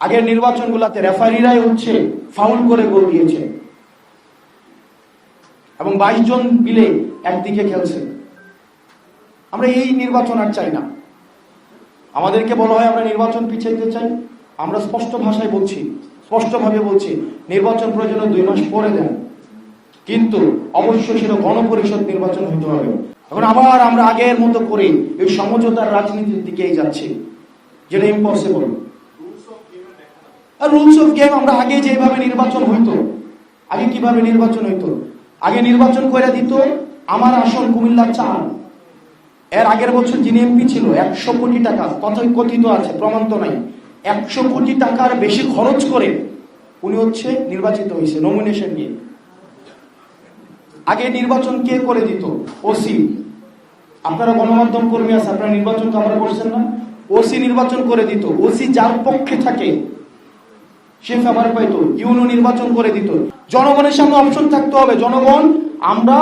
আগের নির্বাচনগুলোতে রেফারিরাই হচ্ছে ফাউল করে গোল দিয়েছে। এবং বাইশ জন মিলে একদিকে খেলছে। আমরা এই নির্বাচন আর চাই না। আমাদেরকে বলা হয় আমরা নির্বাচন পিছাইতে চাই। আমরা স্পষ্ট ভাষায় বলছি, স্পষ্টভাবে বলছি, নির্বাচন প্রয়োজনে দুই মাস পরে দেন। কিন্তু অবশ্যই সেটা গণপরিষদ নির্বাচন হতে হবে। এখন আবার আমরা আগের মতো করে এই সমঝোতার রাজনীতির দিকেই যাচ্ছি। যেটা ইম্পসিবল আর রুলস অফ গেম আমরা আগে যেভাবে নির্বাচন হইতো, আগে কীভাবে নির্বাচন হইতো? আগে নির্বাচন করে দিত, আমার আসন কুমিল্লা চার এর আগের বছর যিনি এমপি ছিল, একশো কোটি টাকা কথাই কথিত আছে, প্রমাণ তো নাই। একশো কোটি টাকার বেশি খরচ করে উনি হচ্ছে নির্বাচিত হয়েছে নমিনেশন নিয়ে। আগে নির্বাচন কে করে দিত? ওসি আপনারা গণমাধ্যম কর্মী আছে, আপনারা নির্বাচন কামরা করছেন না? ওসি নির্বাচন করে দিত। ওসি যার পক্ষে থাকে সে ফেভার পাইতো ইউনো নির্বাচন করে দিত। জনগণের সামনে অপশন থাকতে হবে। জনগণ, আমরা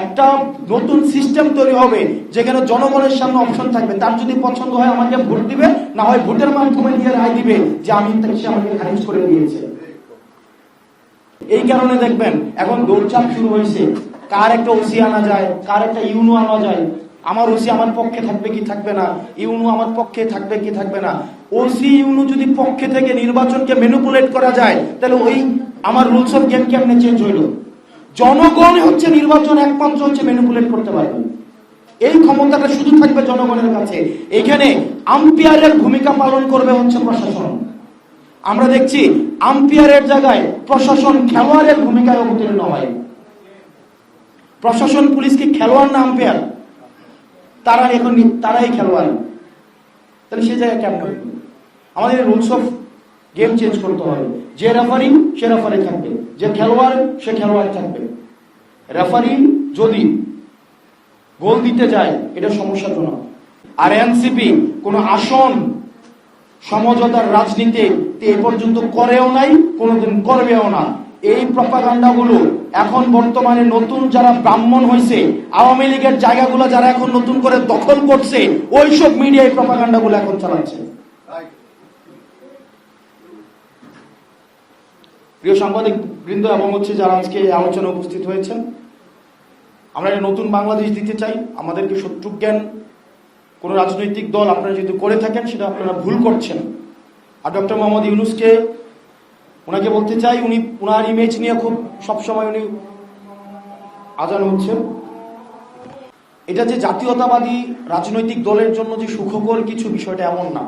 একটা নতুন সিস্টেম তৈরি হবে, যেখানে জনগণের সামনে অপশন থাকবে। তার যদি পছন্দ হয়, আমাকে ভোট দিবে, না হয় ভোটের মাধ্যমে দিয়ে রায় দিবে যে আমি তাকে, সে আমাকে খারিজ করে দিয়েছে। এই কারণে দেখবেন, এখন দৌড়চাপ শুরু হয়েছে। কার একটা ওসি আনা যায়, কার একটা ইউনো আনা যায়? আমার ওসি আমার পক্ষে থাকবে কি থাকবে না? ইউনো আমার পক্ষে থাকবে কি থাকবে না? ওসি ইউনো যদি পক্ষে থেকে নির্বাচনকে ম্যানিপুলেট করা যায়, তাহলে ওই আমার রুলস অফ গেম কেমনে চেঞ্জ হইল? জনগণ হচ্ছে নির্বাচন একমাত্র হচ্ছে ম্যানিপুলেট করতে পারবে। এই ক্ষমতাটা শুধু থাকবে জনগণের কাছে। এখানে আম্পায়ারের ভূমিকা পালন করবে হচ্ছে প্রশাসন। আমরা দেখছি আম্পায়ারের জায়গায় প্রশাসন খেলোয়াড়ের ভূমিকায় অবতীর্ণ হয়। প্রশাসন, পুলিশ কি খেলোয়াড় না আম্পায়ার তারা এখন তারাই খেলোয়াড়। তাহলে সে জায়গায় কেমন? আমাদের রুলস অফ গেম চেঞ্জ করতে হবে। যে রেফারি সে রেফারি থাকবে। যে খেলোয়াড়, সে খেলোয়াড় থাকবে। রেফারি যদি গোল দিতে যায়, এটা সমস্যাজনক। আর এনসিপি কোনো আসন, সমঝোতার রাজনীতি এ পর্যন্ত করেও নাই, কোনোদিন করবেও না। এই প্রপাগান্ডাগুলো এখন বর্তমানে নতুন যারা ব্রাহ্মণ হয়েছে আওয়ামী লীগের জায়গাগুলো যারা এখন নতুন করে দখল করছে, ওইসব মিডিয়া এই প্রপাগান্ডাগুলো এখন চালাচ্ছে। প্রিয় সাংবাদিক বৃন্দ, এবং হচ্ছে যারা আজকে এই আলোচনায় উপস্থিত হয়েছেন, আমরা একটা নতুন বাংলাদেশ দিতে চাই। আমাদেরকে শত্রু জ্ঞান কোন রাজনৈতিক দল আপনারা যদি করে থাকেন, সেটা আপনারা ভুল করছেন। আর ডক্টর মোহাম্মদ ইউনুসকে ওনাকে বলতে চাই, উনি ওনার ইমেজ নিয়ে খুব সবসময় উনি আজান হচ্ছেন। এটা যে জাতীয়তাবাদী রাজনৈতিক দলের জন্য যে সুখকর কিছু বিষয়টা এমন না।